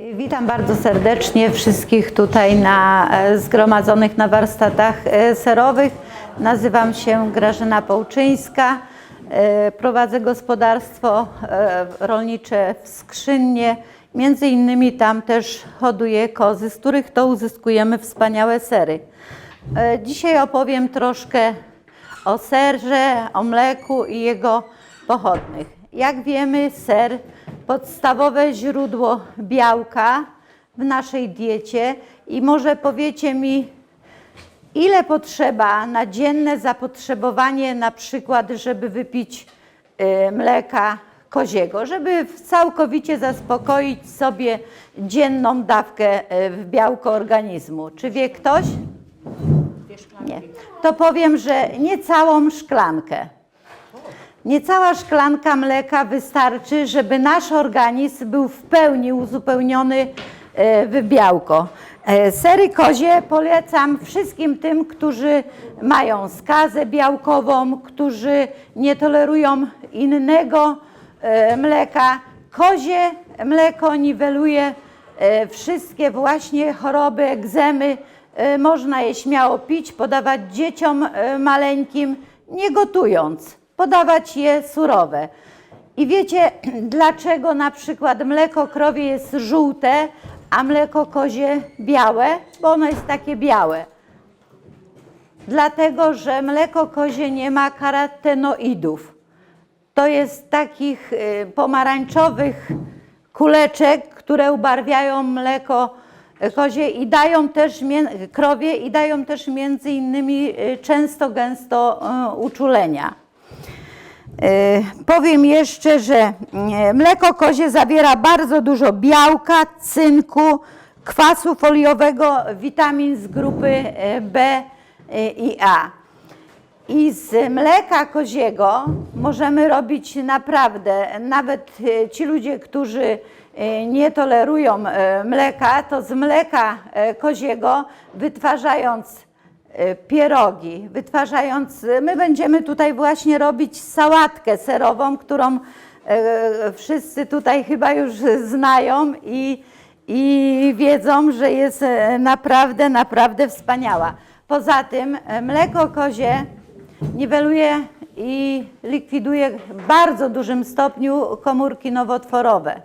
Witam bardzo serdecznie wszystkich tutaj na, e, zgromadzonych na warsztatach e, serowych. Nazywam się Grażyna Połczyńska. E, Prowadzę gospodarstwo rolnicze w Skrzynnie. Między innymi tam też hoduję kozy, z których to uzyskujemy wspaniałe sery. Dzisiaj opowiem troszkę o serze, o mleku i jego pochodnych. Jak wiemy, ser podstawowe źródło białka w naszej diecie i może powiecie mi, ile potrzeba na dzienne zapotrzebowanie na przykład, żeby wypić y, mleka koziego, żeby całkowicie zaspokoić sobie dzienną dawkę y, w białko organizmu. Czy wie ktoś? Nie. To powiem, że nie całą szklankę. Niecała szklanka mleka wystarczy, żeby nasz organizm był w pełni uzupełniony e, w białko. E, Sery kozie polecam wszystkim tym, którzy mają skazę białkową, którzy nie tolerują innego e, mleka. Kozie mleko niweluje wszystkie właśnie choroby, egzemy. Można je śmiało pić, podawać dzieciom maleńkim, nie gotując podawać je surowe. I wiecie, dlaczego na przykład mleko krowie jest żółte, a mleko kozie białe? Bo ono jest takie białe. Dlatego, że mleko kozie nie ma karotenoidów. To jest takich y, pomarańczowych kuleczek, które ubarwiają mleko kozie i dają też krowie i dają też między innymi y, często gęsto y, uczulenia. E, Powiem jeszcze, że e, mleko kozie zawiera bardzo dużo białka, cynku, kwasu foliowego, witamin z grupy e, B i A. I z mleka koziego możemy robić naprawdę, nawet ci ludzie, którzy nie tolerują mleka, to z mleka koziego wytwarzając pierogi, wytwarzając, my będziemy tutaj właśnie robić sałatkę serową, którą e, wszyscy tutaj chyba już znają i, i wiedzą, że jest naprawdę, naprawdę wspaniała. Poza tym mleko kozie niweluje i likwiduje w bardzo dużym stopniu komórki nowotworowe.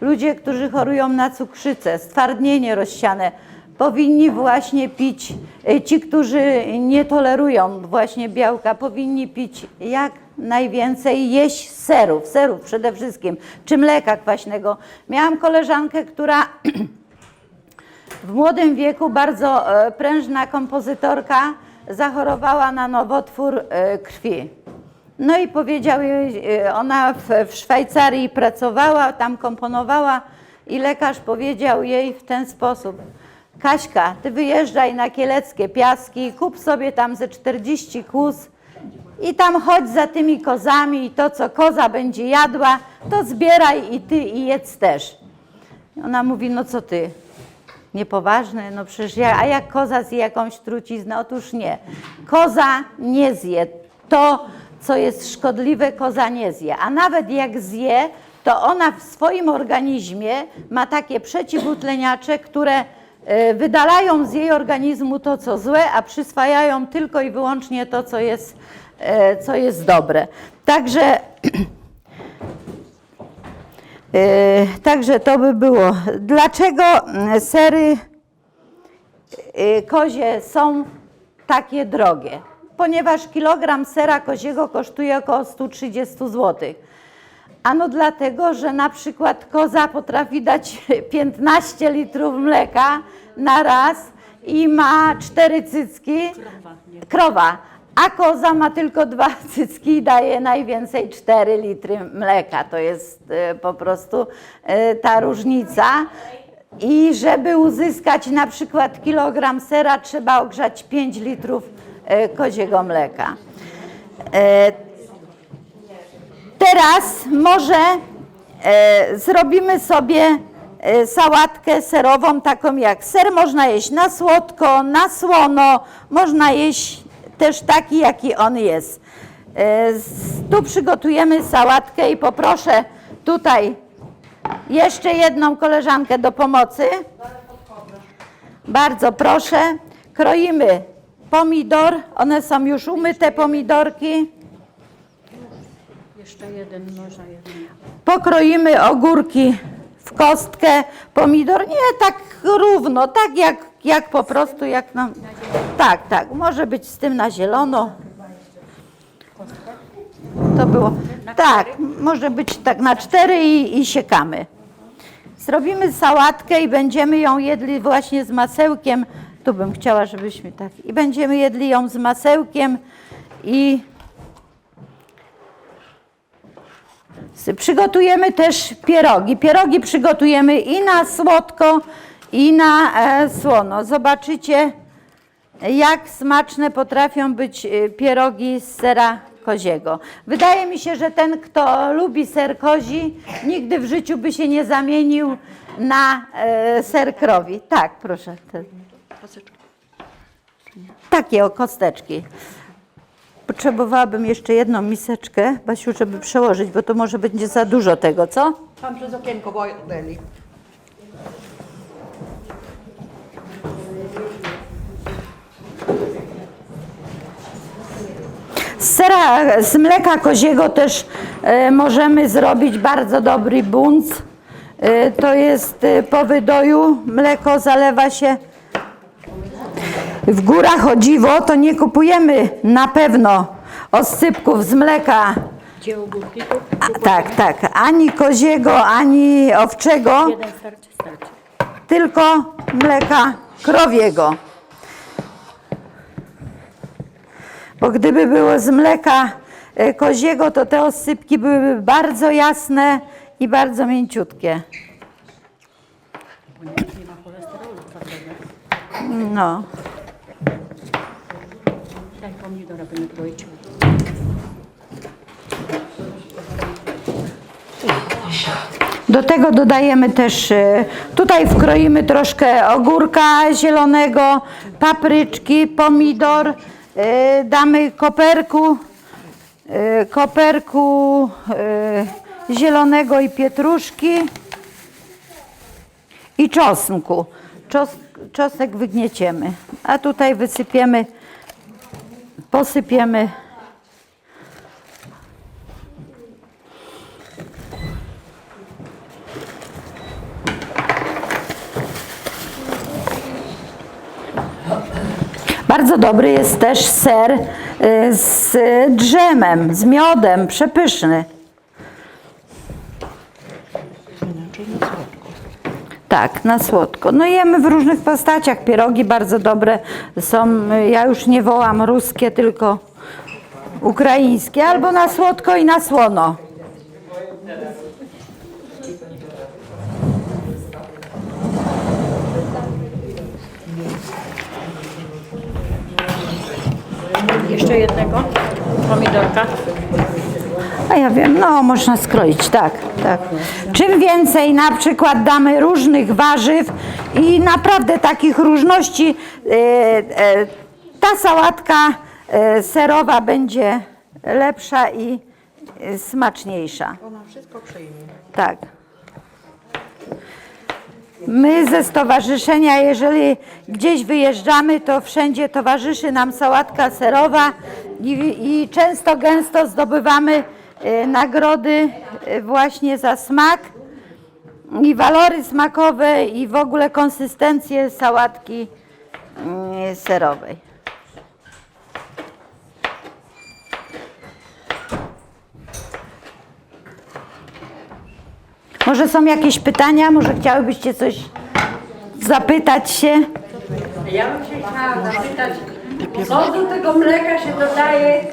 Ludzie, którzy chorują na cukrzycę, stwardnienie rozsiane, powinni właśnie pić, e, ci, którzy nie tolerują właśnie białka, powinni pić jak najwięcej jeść serów, serów przede wszystkim, czy mleka kwaśnego. Miałam koleżankę, która w młodym wieku bardzo e, prężna kompozytorka zachorowała na nowotwór e, krwi. No i powiedział jej, ona w Szwajcarii pracowała, tam komponowała i lekarz powiedział jej w ten sposób: Kaśka, ty wyjeżdżaj na kieleckie piaski, kup sobie tam ze 40 kóz i tam chodź za tymi kozami i to, co koza będzie jadła, to zbieraj i ty i jedz też. I Ona mówi, no co ty, niepoważny, no przecież ja, a jak koza zje jakąś truciznę? Otóż nie. Koza nie zje. To, co jest szkodliwe, koza nie zje. A nawet jak zje, to ona w swoim organizmie ma takie przeciwutleniacze, które wydalają z jej organizmu to, co złe, a przyswajają tylko i wyłącznie to, co jest, e, co jest dobre. Także E, Także to by było. Dlaczego mm, sery e, kozie są takie drogie? Ponieważ kilogram sera koziego kosztuje około 130 zł. Ano dlatego, że na przykład koza potrafi dać 15 litrów mleka na raz i ma cztery cycki. Krowa. A koza ma tylko dwa cycki i daje najwięcej 4 litry mleka. To jest e, po prostu e, ta różnica. I żeby uzyskać na przykład kilogram sera, trzeba ogrzać 5 litrów e, koziego mleka. Teraz może zrobimy sobie sałatkę serową, taką jak ser można jeść na słodko, na słono, można jeść też taki, jaki on jest. E, tu przygotujemy sałatkę i poproszę tutaj jeszcze jedną koleżankę do pomocy. Bardzo proszę. Kroimy pomidor. One są już umyte pomidorki. Jeszcze jeden, można jeden. Pokroimy ogórki kostkę, pomidor nie tak równo, tak jak, jak po prostu jak nam. Tak, tak, może być z tym na zielono. To było. Tak, może być tak na cztery i, i siekamy. Zrobimy sałatkę i będziemy ją jedli właśnie z masełkiem. Tu bym chciała, żebyśmy tak. I będziemy jedli ją z masełkiem i Przygotujemy też pierogi. Pierogi przygotujemy i na słodko, i na e, słono. Zobaczycie, jak smaczne potrafią być e, pierogi z sera koziego. Wydaje mi się, że ten, kto lubi ser kozi, nigdy w życiu by się nie zamienił na e, ser krowi. Tak, proszę. Takie o kosteczki. Potrzebowałabym jeszcze jedną miseczkę, Basiu, żeby przełożyć, bo to może będzie za dużo tego, co? Tam przez okienko Wojteli. Z sera, z mleka koziego też e, możemy zrobić bardzo dobry bunc. E, to jest e, po wydoju, mleko zalewa się w górach o dziwo, to nie kupujemy na pewno oscypków z mleka, Gdzie ogórki? Tu? a, tak, tak, ani koziego, ani owczego. Jeden starczy, starczy. tylko mleka krowiego. Bo gdyby było z mleka e, koziego, to te osypki byłyby bardzo jasne i bardzo mięciutkie. Nie, ma cholesterolu. No. Daj pomidora, by nie kroić. Do tego dodajemy też, e, tutaj wkroimy troszkę ogórka zielonego, papryczki, pomidor, e, damy koperku, e, koperku zielonego i pietruszki i czosnku. Czos, czosnek wygnieciemy, a tutaj wysypiemy, posypiemy Bardzo dobry jest też ser y, z drzemem, z miodem, przepyszny. Tak, na słodko. No jemy w różnych postaciach. Pierogi bardzo dobre są. Ja już nie wołam ruskie, tylko ukraińskie. Albo na słodko i na słono. Jeszcze jednego pomidorka. A ja wiem, no można skroić, tak, tak. Czym więcej na przykład damy różnych warzyw i naprawdę takich różności, e, e, ta sałatka e, serowa będzie lepsza i e, smaczniejsza. Ona wszystko przyjmie. Tak. My ze stowarzyszenia, jeżeli gdzieś wyjeżdżamy, to wszędzie towarzyszy nam sałatka serowa i, i często gęsto zdobywamy nagrody e, właśnie za smak i walory smakowe i w ogóle konsystencję sałatki mm, serowej. Może są jakieś pytania? Może chciałybyście coś zapytać się? Ja bym się chciała zapytać, co do tego mleka się dodaje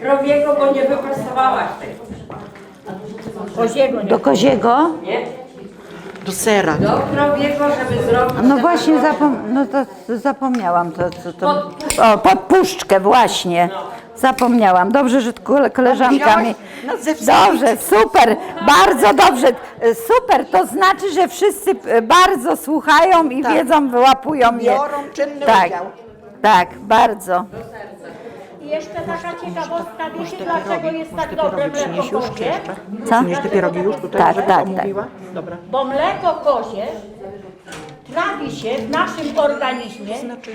krowiego, bo nie wyprostowałaś tego. Koziego nie. Do koziego? Nie? Do sera. Do krowiego, żeby zrobić... No właśnie zapom no to zapomniałam to, to, to. O, podpuszczkę właśnie. Zapomniałam. Dobrze, że kole- koleżanka mi. No. Dobrze, super, bardzo dobrze. Super, to znaczy, że wszyscy e, bardzo słuchają i wiedzą, wyłapują je. Biorą czynny tak, udział. tak, bardzo. I jeszcze taka ciekawostka, wiecie dlaczego jest tak dobre mleko kozie? jeszcze? Co? Przynieś te pierogi już tutaj, Tak, żeby tak, omówiła? Dobra. Bo mleko kozie trawi się w naszym organizmie Znaczy,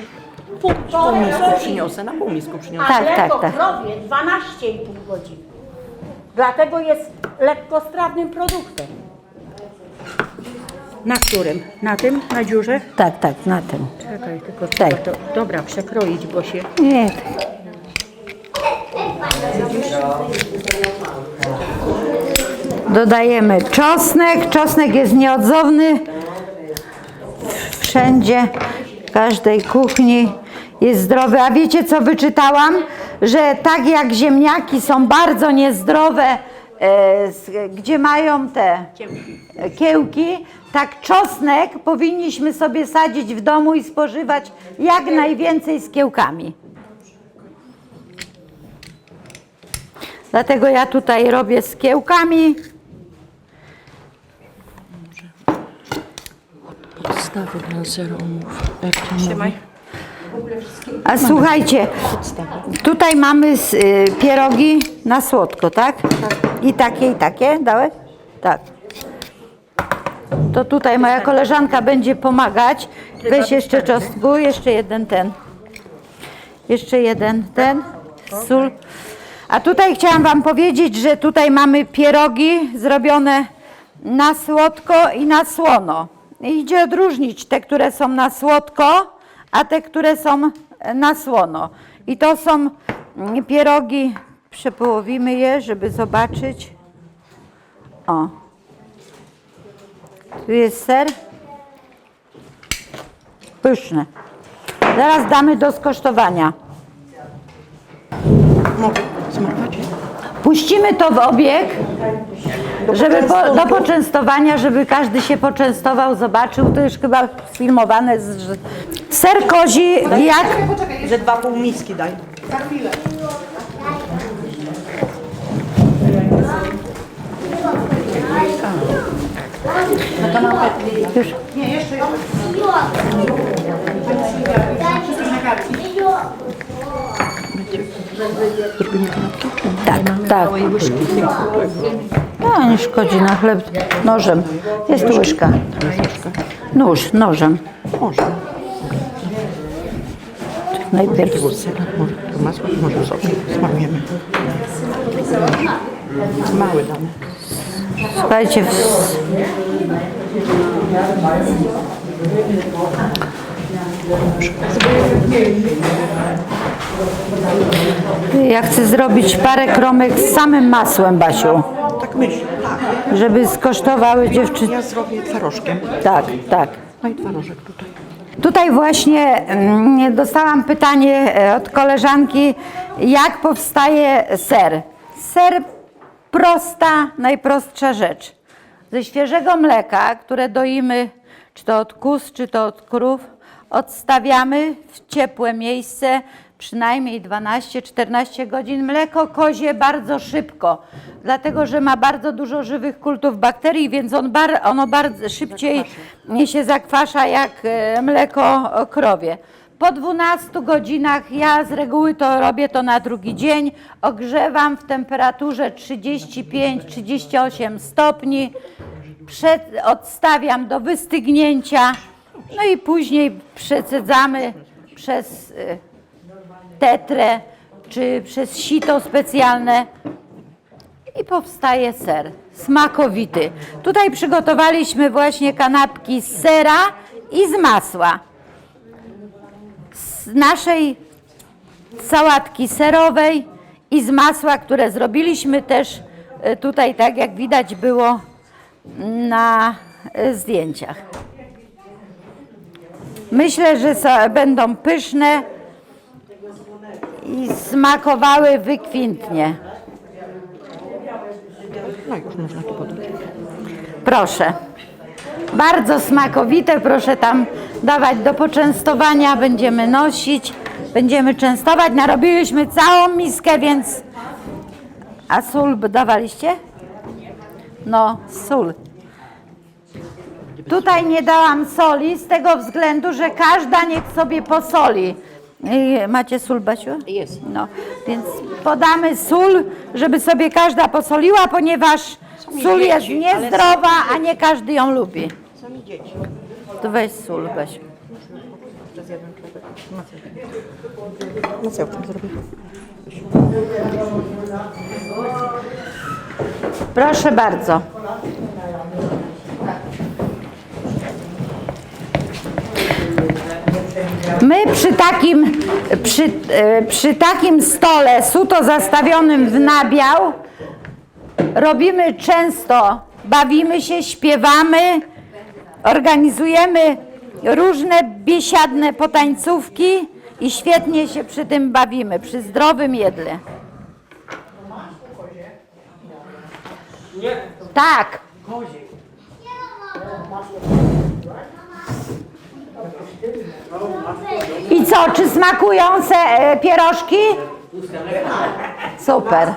półtorej półmisku godziny, przyniosę, na półmisku przyniosę. a Tak, mleko tak, tak. krowie 12,5 godziny. Dlatego jest lekkostrawnym produktem. Na którym? Na tym? Na dziurze? Tak, tak, na tym. Czekaj, tylko Tak. to, dobra, przekroić, bo się... Nie. Dodajemy czosnek. Czosnek jest nieodzowny. Wszędzie, w każdej kuchni jest zdrowy. A wiecie co wyczytałam? Że tak jak ziemniaki są bardzo niezdrowe, e, gdzie mają te kiełki, tak czosnek powinniśmy sobie sadzić w domu i spożywać jak najwięcej z kiełkami. Dlatego ja tutaj robię z kiełkami. Podstawy dla zero to Trzymaj. A słuchajcie, tutaj mamy s- y, pierogi na słodko, tak? I takie, i takie dałeś? Tak. To tutaj moja koleżanka będzie pomagać. Weź jeszcze czosnku, jeszcze jeden ten. Jeszcze jeden ten, sól. A tutaj chciałam Wam powiedzieć, że tutaj mamy pierogi zrobione na słodko i na słono. Idzie odróżnić te, które są na słodko, a te, które są na słono. I to są mm, pierogi, przepołowimy je, żeby zobaczyć. O. Tu jest ser. Pyszne. Zaraz damy do skosztowania. Mogę Puścimy to w obieg, żeby po, do poczęstowania, żeby każdy się poczęstował, zobaczył. To już chyba filmowane. Z, że- ser kozi, jak Ze dwa pół miski daj. już. Zrobimy kanapki? czy nie? Tak, tak. No, nie szkodzi na chleb nożem. Jest łyżka. Nóż, nożem. Może. Najpierw. Może to masło, może sok. Smarujemy. Mały damy. Słuchajcie, w... ja chcę zrobić parę kromek z samym masłem, Basiu, Tak myślę. żeby skosztowały dziewczyny. Ja zrobię twarożkiem. Tak, tak. No i twarożek tutaj. Tutaj właśnie mm, dostałam pytanie e, od koleżanki, jak powstaje ser. Ser prosta, najprostsza rzecz. Ze świeżego mleka, które doimy, czy to od kóz, czy to od krów, odstawiamy w ciepłe miejsce przynajmniej 12-14 godzin. Mleko kozie bardzo szybko, dlatego że ma bardzo dużo żywych kultów bakterii, więc on bar, ono bardzo szybciej nie się zakwasza jak e, mleko krowie. Po 12 godzinach ja z reguły to robię to na drugi dzień. Ogrzewam w temperaturze 35-38 stopni. Przed, odstawiam do wystygnięcia. No i później przecedzamy przez y, tetrę czy przez sito specjalne i powstaje ser smakowity. Tutaj przygotowaliśmy właśnie kanapki z sera i z masła. Z naszej sałatki serowej i z masła, które zrobiliśmy też e, tutaj, tak jak widać było na e, zdjęciach. Myślę, że będą pyszne i smakowały wykwintnie. No już można tu podać. Proszę. Bardzo smakowite, proszę tam dawać do poczęstowania, będziemy nosić, będziemy częstować. Narobiliśmy całą miskę, więc... A sól dawaliście? No, sól. Tutaj nie dałam soli z tego względu, że każda niech sobie posoli. Macie sól, Basiu? Jest. No, więc podamy sól, żeby sobie każda posoliła, ponieważ sól jest niezdrowa, a nie każdy ją lubi. Mi dzieci. To weź sól, Basiu. Przez jeden człowiek. Masełkiem zrobię. Proszę bardzo. My przy takim, przy, e, przy takim stole suto zastawionym w nabiał robimy często, bawimy się, śpiewamy, organizujemy różne biesiadne potańcówki i świetnie się przy tym bawimy, przy zdrowym jedle. Tak. I co, czy smakują se e, pierożki? Super.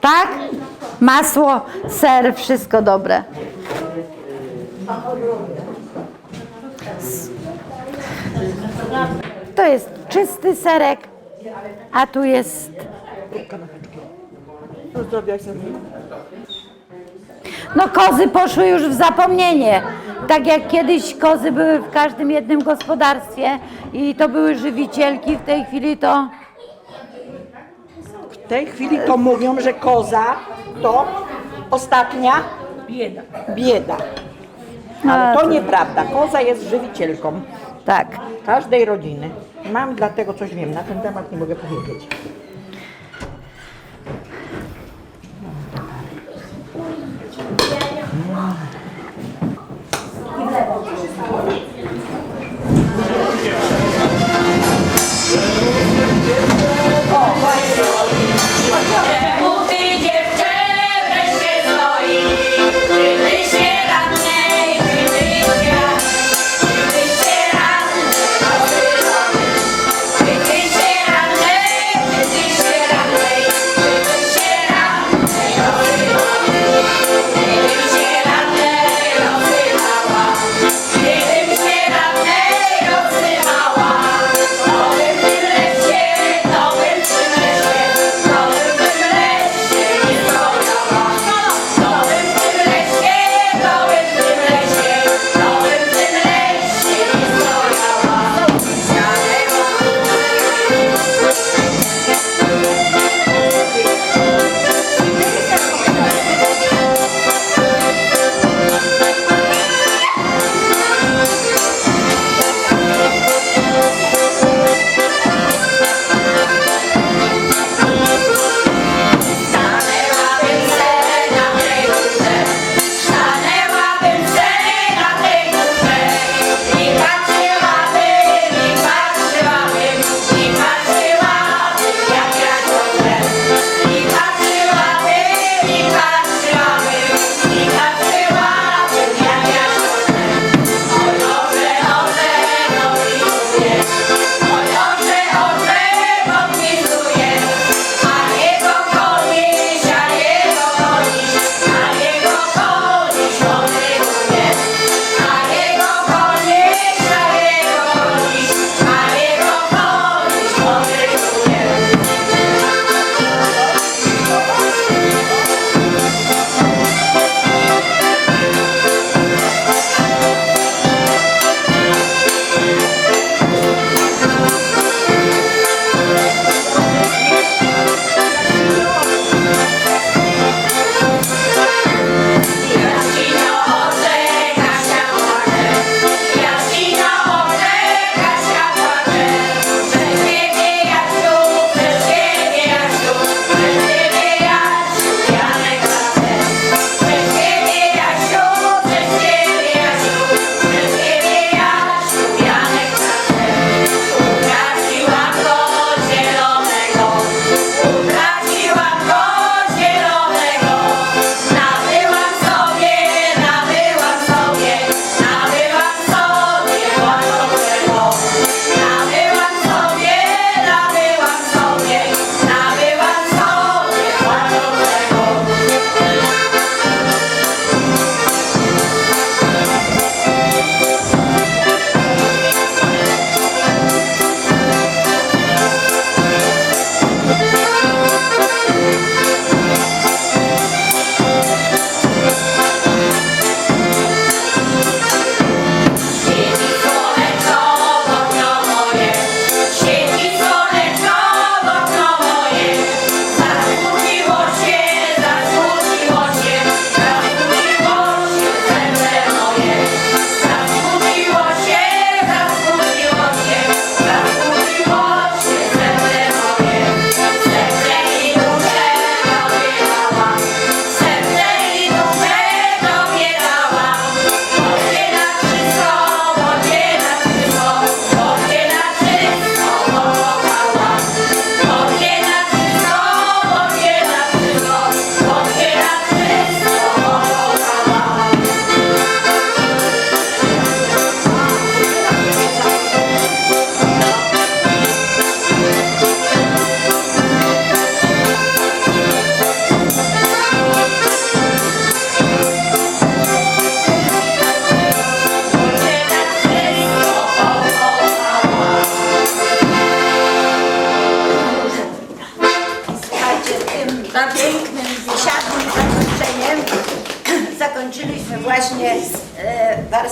Tak? Masło, ser, wszystko dobre. To jest czysty serek, a tu jest. No kozy poszły już w zapomnienie. Tak jak kiedyś kozy były w każdym jednym gospodarstwie i to były żywicielki, w tej chwili to W tej chwili to mówią, że koza to ostatnia Bieda. bieda. Ale to nieprawda. Koza jest żywicielką tak. każdej rodziny. Mam dlatego coś wiem. Na ten temat nie mogę powiedzieć.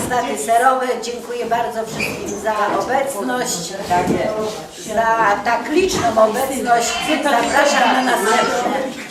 Warsztaty serowe. Dziękuję bardzo wszystkim za obecność, za tak liczną obecność. Zapraszam na następne.